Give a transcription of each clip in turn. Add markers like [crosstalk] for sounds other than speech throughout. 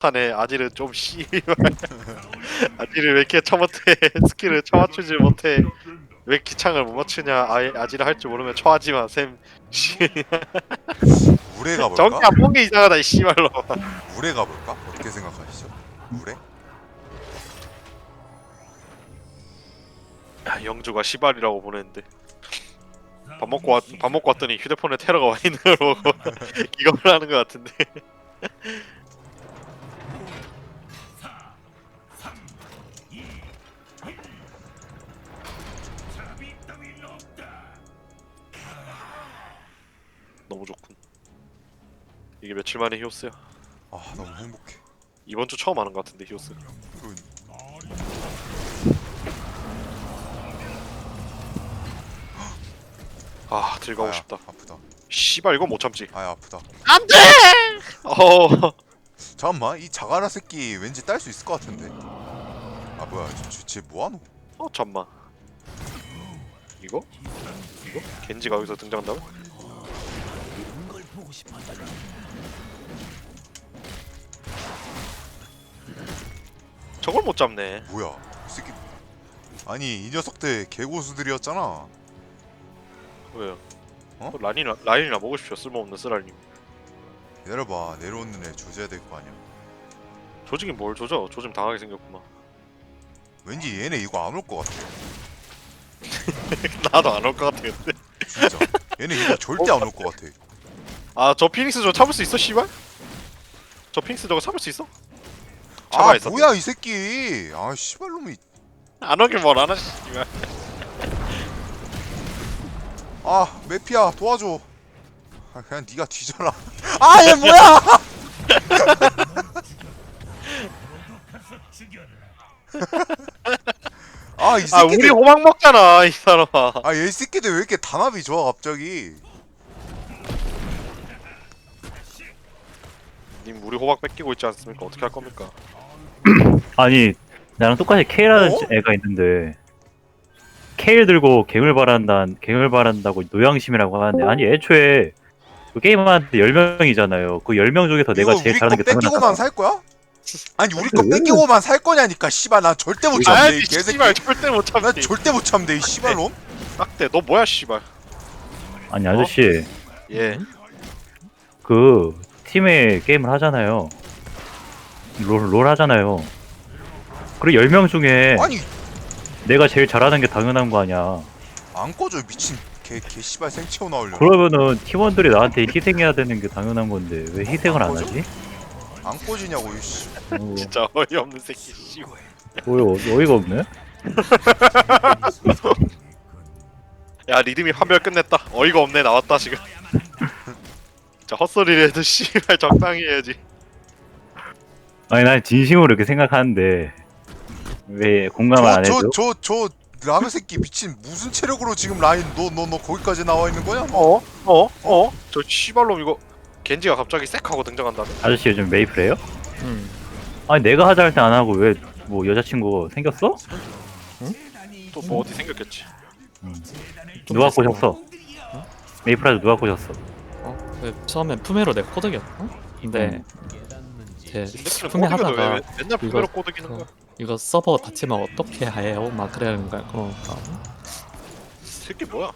하네 아지를 좀 씨발 [laughs] 아지를 왜 이렇게 처못해 [laughs] 스킬을 처맞추지 못해 왜 기창을 못 맞추냐 아, 아지를 할 줄 모르면 처하지마 샘 씨. 가볼까? 정기 안본 게 이상하다 이 씨발로 우레 가볼까? 어떻게 생각하시죠? 우레? 야, 영주가 시발이라고 보냈는데 밥 먹고 왔, 밥 먹고 왔더니 휴대폰에 테러가 와 있는 걸 보고 기겁을 하는 것 같은데 이게 며칠 만에 히오스야 아 너무 행복해. 이번 주 처음 하는 것 같은데 히오스. 아 들어가고 아야, 싶다 아프다. 씨발 이건 못 참지 아야 아프다. 안돼 어 [laughs] 잠깐만 이 자가라 새끼 왠지 딸 수 있을 것 같은데. 아 뭐야 쟤, 쟤 뭐하노? 어 잠만 이거? 이거? 겐지가 여기서 등장한다고? 저걸 못 잡네 뭐야 이 새끼. 아니 이 녀석들 개고수들이었잖아. 왜요? 어? 라인이나 라인이나 먹으십시오 쓸모없는 쓰랄님 기다려봐 내려오는 애 조져야 될 거 아니야. 조직이 뭘 조져 조짐 당하게 생겼구만 왠지 얘네 이거 안 올 것 같아. [laughs] 나도 안 올 것 같아 근데 진짜. 얘네 이거 절대 안 올 것 같아. 아 저 피닉스 저거 잡을 수 있어 씨발? 저 피닉스 저거 잡을 수 있어? 아. 뭐야 이 새끼. 아 씨발놈이. 안 오길 뭘 안하지 씨발 아 메피야 도와줘. 아 그냥 네가 뒤져라. [laughs] 아 얘 뭐야? 아이 아 우리 새끼들. 호박 먹잖아 이 사람아 아얘 새끼들 왜 이렇게 단합이 좋아 갑자기? 님 우리 호박 뺏기고 있지 않습니까? 어떻게 할 겁니까? [clears throat] 아니 나랑 똑같이 케일하는 어? 애가 있는데 케일 들고 갱을 바란다 갱을 바란다고 노양심이라고 하는데 아니 애초에 그 게임하는데 10명이잖아요. 그 10명 중에서 내가 이거 제일 우리 거 잘하는 게 뺏기고만 당연하다 살 거야? 아니 우리 거 뺏기고만 살 거냐니까 씨발 나 절대 못 참대 아이 이 개새끼. 씨발 절대 못 나 참지 절대 못 참대 이 씨발놈. 딱대. 너 뭐야 씨발? 아니 아저씨. 예. 그 팀에 게임을 하잖아요 롤, 롤 하잖아요. 그리고 10명 중에 아니. 내가 제일 잘하는 게 당연한 거 아니야. 안 꺼져 미친. 개 개 씨발 생채워 나오려. 그러면은 팀원들이 나한테 희생해야 되는 게 당연한 건데 왜 희생을 안 하지? 안 꺼지냐고 이씨. 어, 진짜 어이없는 새끼 씨발. 뭐, 어이가 없네? 야 리듬이 판별 끝냈다. 어이가 없네 나왔다 지금. [laughs] 자 헛소리를 해도 씨발 적당히 해야지 아니 난 진심으로 이렇게 생각하는데 왜 공감을 안 해줘? 저저 저 저 라면 새끼 미친 무슨 체력으로 지금 라인 너 너 너 거기까지 나와 있는 거냐? 어? 어? 어? 저 씨발놈 이거 겐지가 갑자기 색 하고 등장한다네 아저씨 요즘 메이플 해요? 음. 아니 내가 하자 할 때 안 하고 왜 뭐 여자친구 생겼어? 또 뭐 어디 생겼겠지 누가 꼬셨어? 메이플 하자 누가 꼬셨어? 어? 그 처음엔 푸메로 내가 꼬드겼어? 근데 품에 꼬드겨도 왜, 하다가 왜 맨날 품에로 꼬드기는 어, 거야 이거 서버 닫히면 어떻게 해요? 막 그러는 거야 그러니까 새끼 뭐야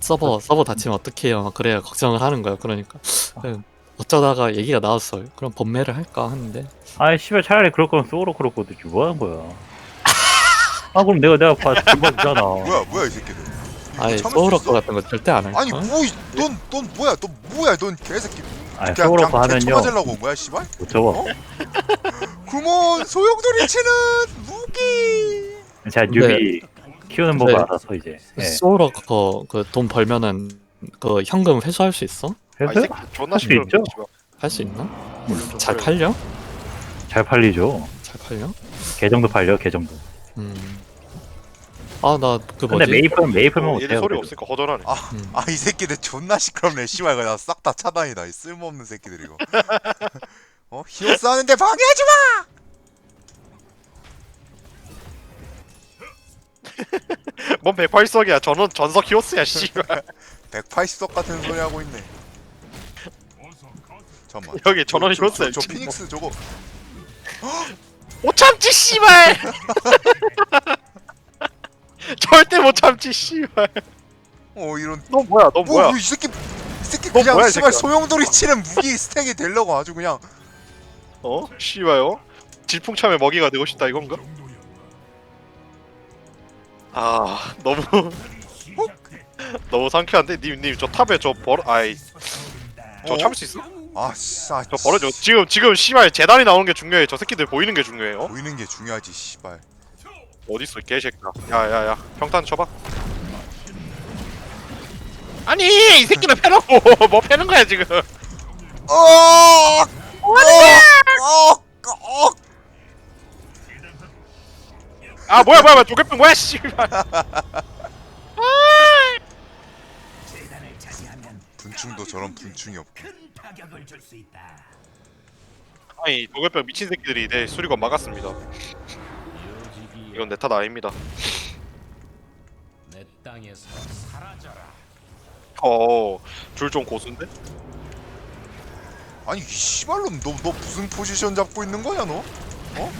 서버 서버 닫히면 어떻게 해요? 막 그래야 걱정을 하는 거야 그러니까 그 어쩌다가 얘기가 나왔어요 그럼 범매를 할까 하는데 아이 씨발 차라리 그럴 거면 소로 그렇거든 뭐 하는 거야? 아 그럼 내가 내가 봐 들어주잖아 [laughs] 뭐야 뭐야 이 새끼들. 이거 아예 참을 수 소울워크 있어? 같은 거 절대 안 할. 아니 어? 뭐넌넌 뭐야 너 뭐야 넌 개새끼. 아니 그냥 소로 그냥 하면요 쳐맞으려고 뭐야 씨발? 못 접어 어? 구몬 소용돌이 치는 무기. 제가 뉴비 키우는 법을 네. 알아서 이제 예. 소울워커 그 돈 벌면은 그 현금 회수할 수 있어? 아, 이 새끼 존나 할수 시끄럽네 있죠? 씨발. 할 수 있나? 좀 잘. 팔려? 잘 팔리죠 잘 팔려? 계정도 팔려 계정도 음. 아 나 그 근데 뭐지? 메이플 메이플만 어, 얘네 못해요 소리. 없으니까 허전하네 음. 아 이 새끼들 존나 시끄럽네 씨발 그냥 싹다 차단이다 이 쓸모없는 새끼들 이거. 어 히오스 하는데 방해하지 마. [laughs] 뭔 180석이야 저는 전석 히오스야 씨발 [laughs] 180석 같은 소리 하고 있네. 잠깐만 여기 전원 저, 저, 저 피닉스 저거 [gasps] 못 참지 씨발 [laughs] [laughs] 절대 못 참지 씨발 어 이런 너 뭐야 너 뭐야 뭐, 이 새끼 이 새끼 너 그냥 뭐야, 이 씨발 새끼야. 소용돌이 치는 무기 스택이 되려고 아주 그냥 어? 씨발요? 질풍참에 먹이가 되고 싶다 이건가? 아 너무 [laughs] 너무 상쾌한데 님님 저 탑에 저벌 아이 저 어? 참을 수 있어? 아씨 아, 저 벌어줘 지금 지금 씨발 재단이 나오는 게 중요해 저 새끼들 보이는 게 중요해 어? 보이는 게 중요하지 씨발 어딨어 이 개새끼야 야야야 평탄 쳐봐 아니 이 새끼는 패놓고 [laughs] 뭐 패는 거야 지금 어! 어! 어! 어! 아 뭐야 뭐야 뭐야 조개병 뭐야 씨발 분충도 저런 분충이 없고 아니 조개병 미친 새끼들이 내 수리관 막았습니다 이건 내 탓 아닙니다 내 땅에서 사라져라. 어, 줄 좀 고수인데? 아니 이 씨발놈 너, 너 무슨 포지션 잡고 있는 거야 너? 어? [laughs]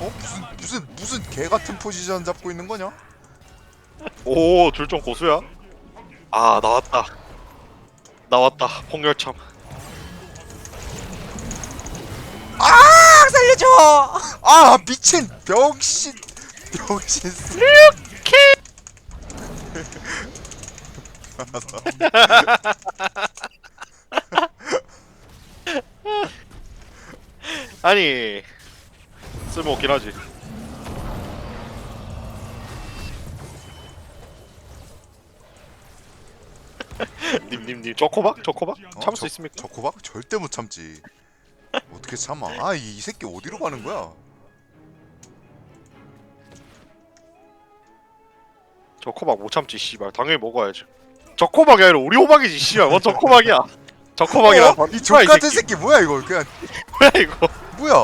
어? 무슨 무슨 무슨 개 같은 포지션 잡고 있는 거냐? 오, 줄 좀 고수야? 아, 나왔다. 나왔다. 폭렬참. 아 살려줘! 아 미친 병신 병신 쓰- [laughs] 아니, 쓸모없긴 하지. 님님님 초코박? 초코박? 어? 참을 수 저- 있습니까? 저코박 절대 못 참지. 어떻게 참아? 아 이 이 새끼 어디로 가는 거야? 저 코박 못 참지 씨발 당연히 먹어야지 저 코박이 아니라 우리 호박이지 씨발 뭐 저 코박이야 [laughs] 저 코박이라 어? 이 족같은 새끼 뭐야 이거 그냥 [laughs] 뭐야 이거 뭐야?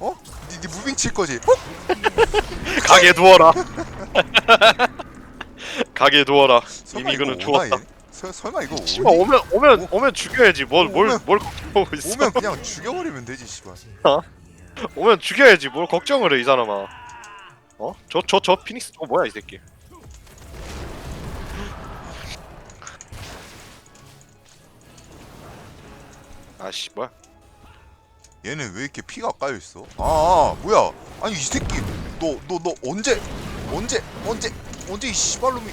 어? 니, 니 무빙 칠 거지? 어? [laughs] 가게 두어라 가게 두어라 설마 이미 이거 이거는? 죽었다 서, 설마 이거? 씨발 오면 오면 오면 죽여야지 뭘뭘 오면- 뭘 걱정하고 있어 오면 그냥 죽여버리면 되지 씨발. 오면 죽여야지 뭘 걱정을 해 이 사람아 어? 저 저 저 피닉스 어 뭐야 이 새끼 아씨 뭐야 얘는 왜 이렇게 피가 까여 있어? 아, 아 뭐야? 아니 이 새끼 너 너 너 언제 언제 언제 언제 이 씨발놈이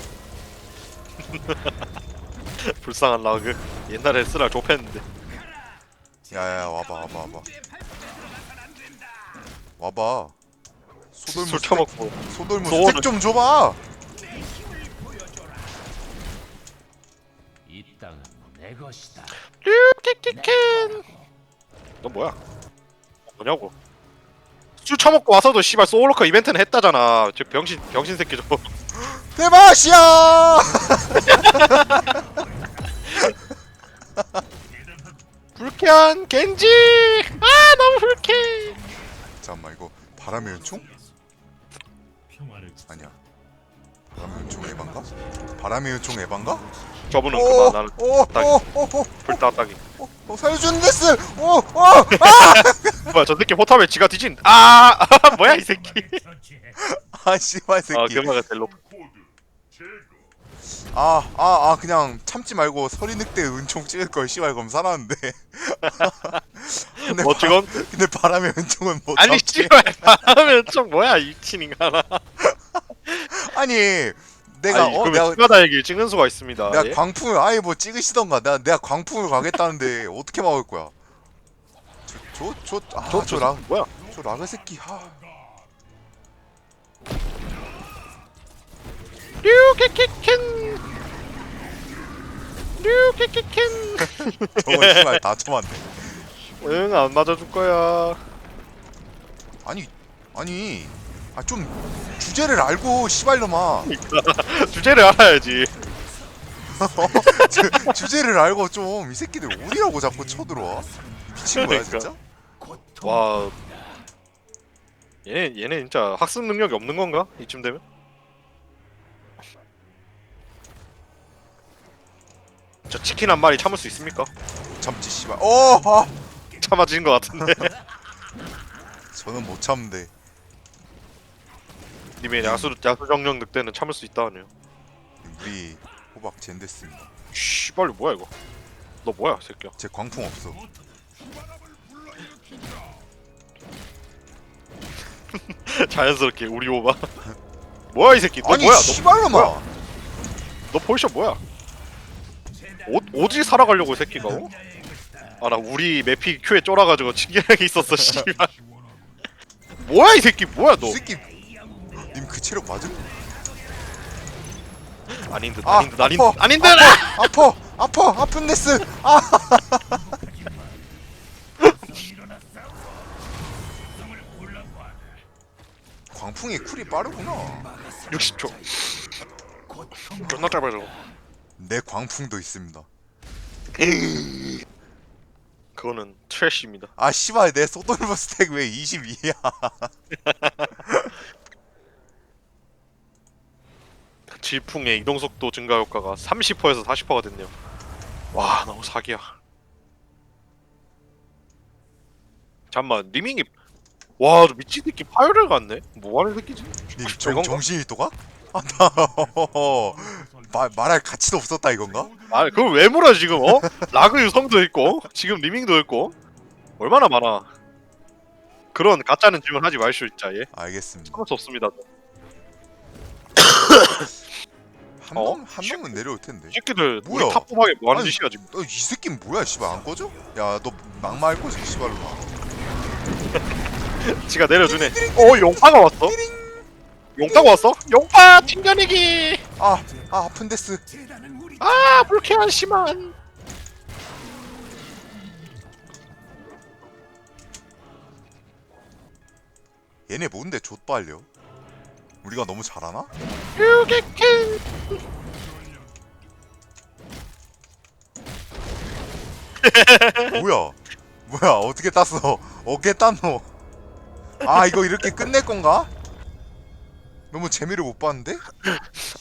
[laughs] [laughs] 불쌍한 라그 옛날에 쓰라 좁혔는데. 야야 와봐 와봐 와봐. 와봐. 소돌무 처먹고. 소돌무 소원을- 스택 좀 줘봐. 이 땅은 내 것이다. 너 뭐야 뭐냐고 술 처먹고 와서도 씨발 소울워커 이벤트는 했다잖아 저 병신 병신 새끼 저거 대마시야 불쾌한 겐지 아 너무 불쾌 잠깐만 이거 바람의 연총? 아니야 바람의 연총 에반가? 바람의 연총 에반가? 저분은 오, 그만 나는 오, 딱- 오, 오, 오, 불따따기 오, 오, 살려주는 데스! 오, 오! 뭐야 저 새끼 포탑에 지가 뒤진 아 [laughs] 뭐야 이 새끼 아, 씨발 새끼. 아 그마가 델로 아, 아, 아, 그냥 참지 말고 서리 늑대 은총 찍을 걸 씨발 그럼 살았는데. [laughs] 근데, 뭐 바, 찍은 근데 바람의 은총은 못 아니 참지. 씨발 하면 좀 뭐야 이 미친인가나 [laughs] 아니, 내가 아니 어, 내가 추가다 얘기를 찍는 수가 있습니다 내가 예? 광풍을 아예 뭐 찍으시던가. 내가 내가 광풍을 가겠다는데 어떻게 막을 거야? 저, 저, 저, 아, 저, 저 라, 뭐야 저 라그 새끼. 아. 류키키켄 류키키켄 저거 씨발 다 쳐맞네. 응 안 맞아줄 거야 아니, 아니, 아 좀 주제를 알고 씨발놈아. [laughs] 주제를 알아야지 [laughs] 주- 주제를 알고 좀 이 새끼들 어디라고 자꾸 쳐들어와? 미친 거야 그러니까. 진짜? 와 얘네 얘네 진짜 학습 능력이 없는 건가 이쯤 되면 저 치킨 한 마리 참을 수 있습니까? 참지 씨발. 어! 아! 참아진 것 같은데. [laughs] 저는 못 참는데. 님의 야수 야수 정령 늑대는 참을 수 있다네요. 우리 호박 젠됐습니다. 씨발 뭐야 이거? 너 뭐야 새끼야? 제 광풍 없어. [laughs] 자연스럽게 우리 오바 [laughs] 뭐야 이 새끼? 너 아니 뭐야? 너, 씨발놈아! 너 포지션 뭐야 오, 오지 살아가려고 이 새끼가. 어? 아나 우리 매피 큐에 쫄아가지고 친절하게 있었어 씨발. 뭐야 이 새끼 뭐야 너? 이 새끼 님 그 체력 맞음? 아닌 듯 아, 아닌 듯 아닌 아파, 듯 아닌 듯! 아파 아파 아픈 데스. 아. [laughs] 광풍이 쿨이 빠르구나. 60초. 존나 짧아 저거 내 광풍도 있습니다. 그거는 트래쉬입니다. 아 씨발 내 소돌브 스택 왜 22야? [laughs] 질풍의 이동 속도 증가 효과가 30%에서 40%가 됐네요. 와 너무 사기야. 잠만 리밍이 와저 미친 새끼 파열을 갔네? 뭐하는 새끼지? 님? 정, 정신이 또 가? 아나 말, 말할 가치도 없었다 이건가? 아 그걸 왜 물어 지금 어? 라그 유성도 있고 지금 리밍도 있고 얼마나 많아 그런 가짜는 질문 하지 마시오 진짜 예 알겠습니다 참을 수 없습니다 [coughs] 한 어? 명, 한 명은 내려올 텐데 이 새끼들 뭐야? 우리 탑보하게 뭐하는 아니, 짓이야 지금 어, 이 새끼는 뭐야 씨발 안 꺼져? 야 너 막말 거지 씨발로 [laughs] 지가 내려주네 어 용파가 왔어? 용파가 왔어? 용파 튕겨내기 아, 아 아픈 데스 아 불쾌한 심한 얘네 뭔데 좆빨려? 우리가 너무 잘하나? 유개캔 [laughs] 뭐야? 뭐야? 어떻게 땄어? 어깨 땄노? 아 이거 이렇게 끝낼 건가? 너무 재미를 못 봤는데?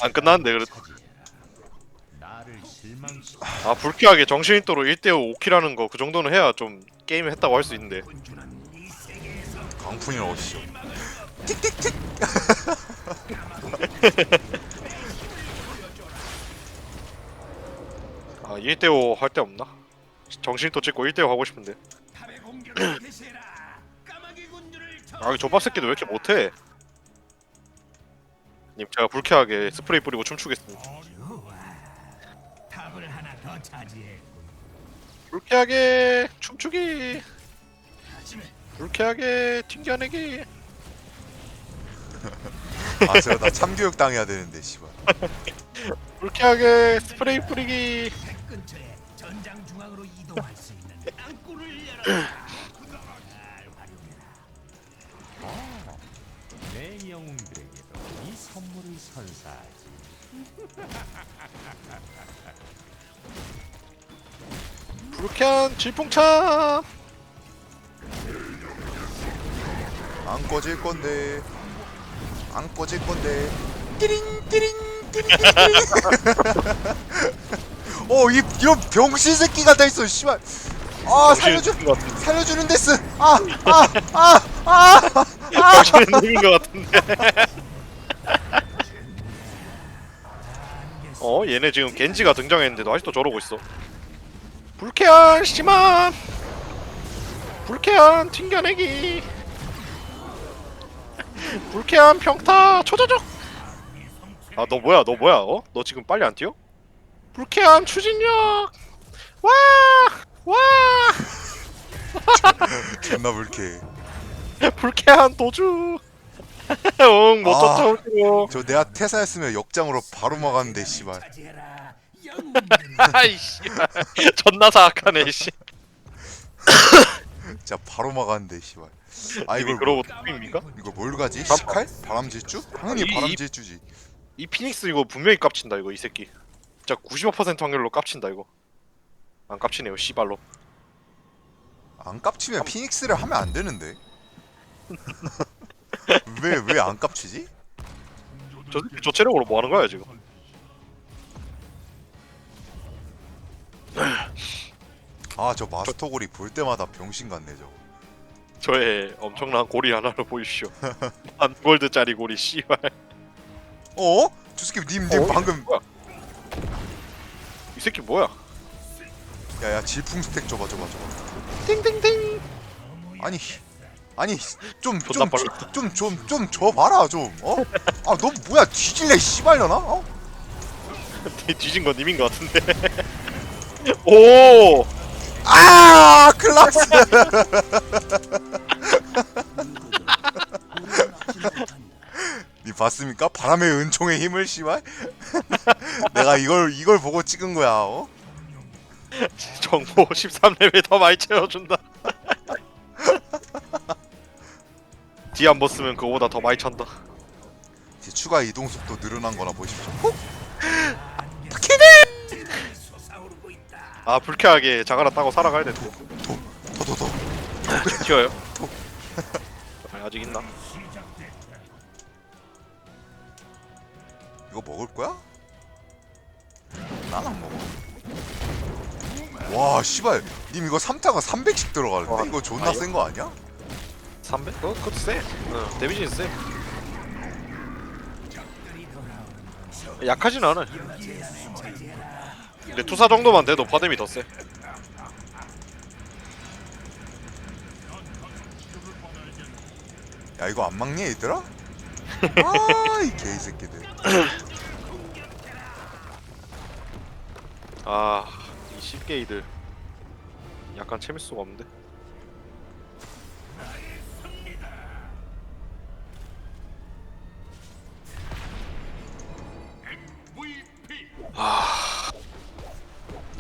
안 끝났는데 그래도 아 불쾌하게 정신 있도록 1대5 5킬하는 거 그 정도는 해야 좀 게임 했다고 할 수 있는데 강풍이 어디죠? 틱틱틱 [laughs] 아 1대5 할데 없나? 정신도 찍고 1대5 하고 싶은데 [clears throat] 아이 조밥 새끼도 왜 이렇게 못해 님 제가 불쾌하게 스프레이 뿌리고 춤추겠습니다 탑을 하나 더 차지해. 불쾌하게 춤추기 불쾌하게 튕겨내기 [laughs] 아 제가 나 참교육 당해야 되는데 씨발 [laughs] 불쾌하게 스프레이 뿌리기 근처에 전장 중앙으로 이동할 수 있는 땅굴을 열어. 선사하지. [laughs] 불쾌한 질풍참! 안 꺼질 건데. 안 꺼질 건데. 띠링 띠링 띠링 [laughs] 어이 이런 병신 새끼가 다 있어 씨발. 아 살려줘 살려주는 데스. 아 아 아아. 당신은 님인 것 같은데 [laughs] 어 얘네 지금 겐지가 등장했는데도 아직도 저러고 있어. 불쾌한 심한! 불쾌한 튕겨내기! [laughs] 불쾌한 평타 초저적 아 너 뭐야 너 뭐야 어? 너 지금 빨리 안 뛰어? 불쾌한 추진력! 와 와! 존나 불쾌해. [laughs] 불쾌한 도주 응 못 아. 쫓아오고 저 내가 태사였으면 역장으로 바로 막았는데 씨발. [laughs] 아이씨 존나 사악하네 씨 [coughs] 진짜 바로 막았는데 씨발 아 이걸 그러고 토핑입니까? 이거 뭘 가지? 바- 시칼? 바람질주? 당연히 이- 바람질주지 이 피닉스 이거 분명히 깝친다 이거 이 새끼 진짜 95% 확률로 깝친다 이거 안 깝치네요 씨발로 안 깝치면 피닉스를 하면 안 되는데 [laughs] 왜 왜 안 깝치지? 저, 저 체력으로 뭐 하는 거야 지금 아아저 마스터골이 볼 때마다 병신 같네 저거 저의 엄청난 고리 하나를 보십시오. [laughs] 한 골드짜리 고리 씨발. 어? 주스키 님님 어? 방금 뭐야? 이 새끼 뭐야? 야야 질풍 스택 줘봐 줘봐 줘봐 띵띵띵. 아니 아니 존나 좀좀좀좀좀 줘봐라 좀 어? 아 너 뭐야 뒤질래 씨발려나? 어? [laughs] 뒤진 건 님인 것 같은데. [laughs] 오. 아 클라스 니 봤습니까? 바람의 은총의 힘을 씨발 [laughs] 내가 이걸 이걸 보고 찍은 거야 어? 정보 13레벨 더 많이 채워준다. 한번 쓰면 그거보다 더 많이 찬다. 이제 추가 이동 속도 늘어난 거나 보십시오 있다. 아 불쾌하게 자가라 따고 살아가야 되는데. 더더더 튀어요. 아니, 아직 있나? 이거 먹을 거야? 난 안 먹어. 와, 씨발. 님 이거 3타가 300씩 들어가는데? 와, 이거 존나. 센 거 아니야? 300? 어, 그것도 세. 어, 데미지는 세. 약하진 않아. 근데 투사 정도만 돼도 파뎀이 더 세. 야, 이거 안 막니, 얘들아? [laughs] 아, 이 개이 새끼들. 아, 이 10게이들 약간 재밌을 수가 없는데.